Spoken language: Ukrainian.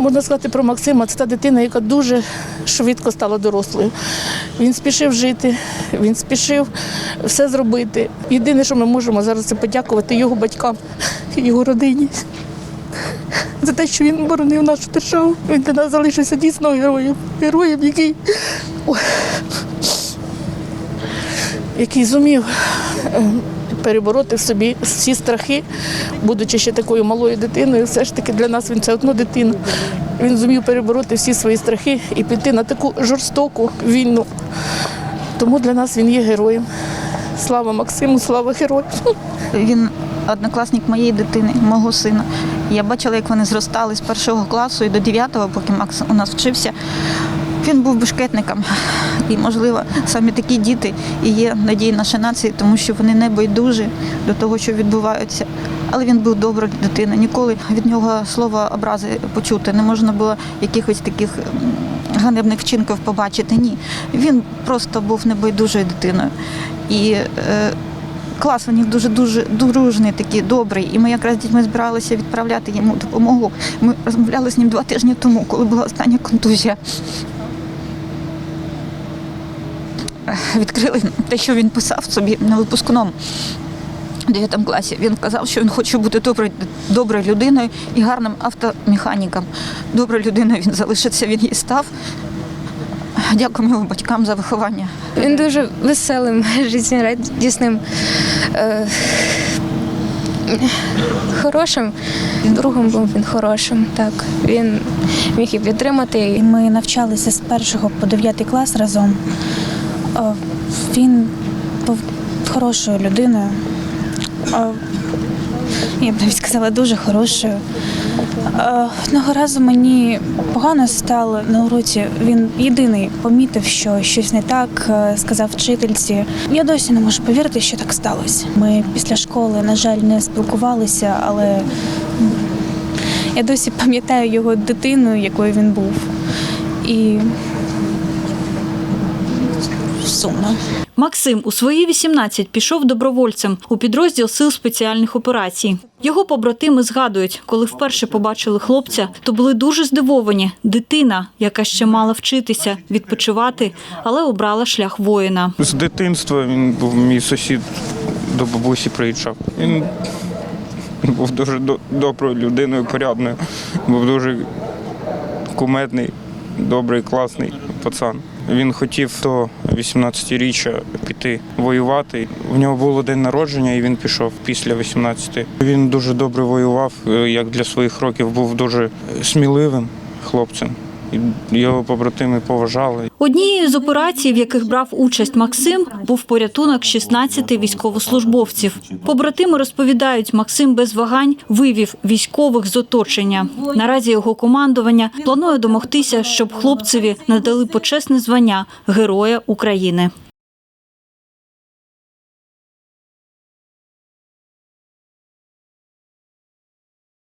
можна сказати про Максима, це та дитина, яка дуже швидко стала дорослою. Він спішив жити, він спішив все зробити. Єдине, що ми можемо зараз, це подякувати його батькам, його родині. За те, що він боронив нашу державу. Він для нас залишився дійсно героєм. Героєм, який, який зумів е, перебороти в собі всі страхи, будучи ще такою малою дитиною, все ж таки для нас він це одно дитина. Він зумів перебороти всі свої страхи і піти на таку жорстоку війну. Тому для нас він є героєм. Слава Максиму, слава герою. Він однокласник моєї дитини, мого сина. Я бачила, як вони зростали з першого класу і до дев'ятого, поки Макс у нас вчився. Він був бешкетником. І, можливо, саме такі діти і є надії нашої нації, тому що вони не байдужі до того, що відбувається. Але він був добра дитина. Ніколи від нього слова образи почути. Не можна було якихось таких ганебних вчинків побачити. Ні. Він просто був небайдужою дитиною. І е, клас у них дуже дуже дружний, такий добрий. І ми якраз дітьми збиралися відправляти йому допомогу. Ми розмовляли з ним два тижні тому, коли була остання контузія. Е, Відкрили те, що він писав собі на випускному. У 9 класі він казав, що він хоче бути доброю, доброю людиною і гарним автомеханіком. Доброю людиною він залишиться, він і став. Дякуємо його батькам за виховання. Він дуже веселим, життєрадісним, е, хорошим. Другом був він хорошим. Так. Він міг і підтримати. І ми навчалися з першого по дев'ятий клас разом. Е, Він був хорошою людиною. Я б навіть сказала, дуже хорошою. Одного разу мені погано стало на уроці. Він єдиний помітив, що щось не так, е, сказав вчительці. Я досі не можу повірити, що так сталося. Ми після школи, на жаль, не спілкувалися, але я досі пам'ятаю його дитину, якою він був. І сумно. Максим у свої 18 пішов добровольцем у підрозділ сил спеціальних операцій. Його побратими згадують, коли вперше побачили хлопця, то були дуже здивовані. Дитина, яка ще мала вчитися, відпочивати, але обрала шлях воїна. З дитинства він був мій сусід до бабусі приїжджав. Він був дуже доброю людиною, порядною, був дуже кумедний, добрий, класний пацан. Він хотів до 18-річчя піти воювати. У нього було день народження, і він пішов після 18. Він дуже добре воював, е, як для своїх років, був дуже сміливим хлопцем. Його побратими поважали. Однією з операцій, в яких брав участь Максим, був порятунок 16 військовослужбовців. Побратими розповідають, Максим без вагань вивів військових з оточення. Наразі його командування планує домогтися, щоб хлопцеві надали почесне звання Героя України.